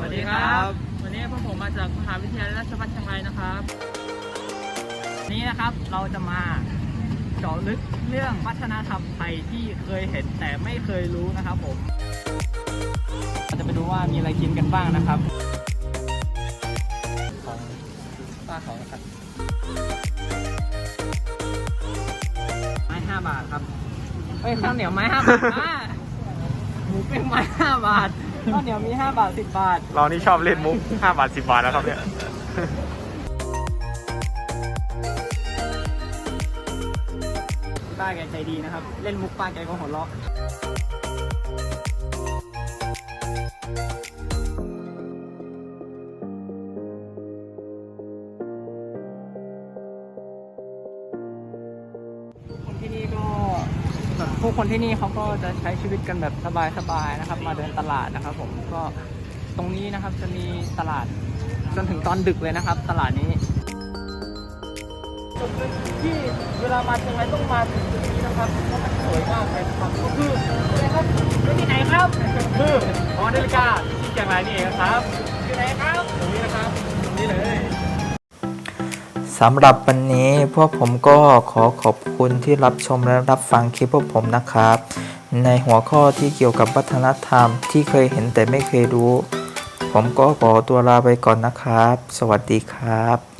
วิทยาลัยราชภัฏเชียงรายนะครับ นี้นะครับเราจะมาเจาะลึกเรื่องวัฒนธรรมไทยที่เคยเห็นแต่ไม่เคยรู้นะครับผมเราจะไปดูว่ามีอะไรกินกันบ้างนะครับของป้าเขานะครับไม้ห้าบาทครับเฮ้ยข้าวเหนียวไม้ห้าบาทอะหมูปิ้งไม้ห้าบาท ข้าวเหนียวมีห้าบาทสิบบาท เรานี่ชอบเล่นมุก 5 บาท 10 บาทแล้วครับเนี่ย ป้าแกใจดีนะครับ เล่นมุกป้าแกก็หัวเราะ ผู้คนที่นี่เขาก็จะใช้ชีวิตกันแบบสบายๆนะครับ มาเดินตลาดนะครับ ผมก็ตรงนี้นะครับจะมีตลาดจนถึงตอนดึกเลยนะครับ ตลาดนี้จุดที่เวลามาเชียงรายต้องมาถึงจุดนี้นะครับเพราะมันสวยมากเลยครับก็คืออะไรครับที่ไหนครับคือหอนาฬิกาที่เชียงรายนี่เองครับที่ไหนครับตรงนี้นะครับ สำหรับวันนี้พวกผมก็ขอขอบคุณที่รับชมและรับฟังคลิปพวกผมนะครับ ในหัวข้อที่เกี่ยวกับวัฒนธรรมที่เคยเห็นแต่ไม่เคยรู้ ผมก็ขอตัวลาไปก่อนนะครับ สวัสดีครับ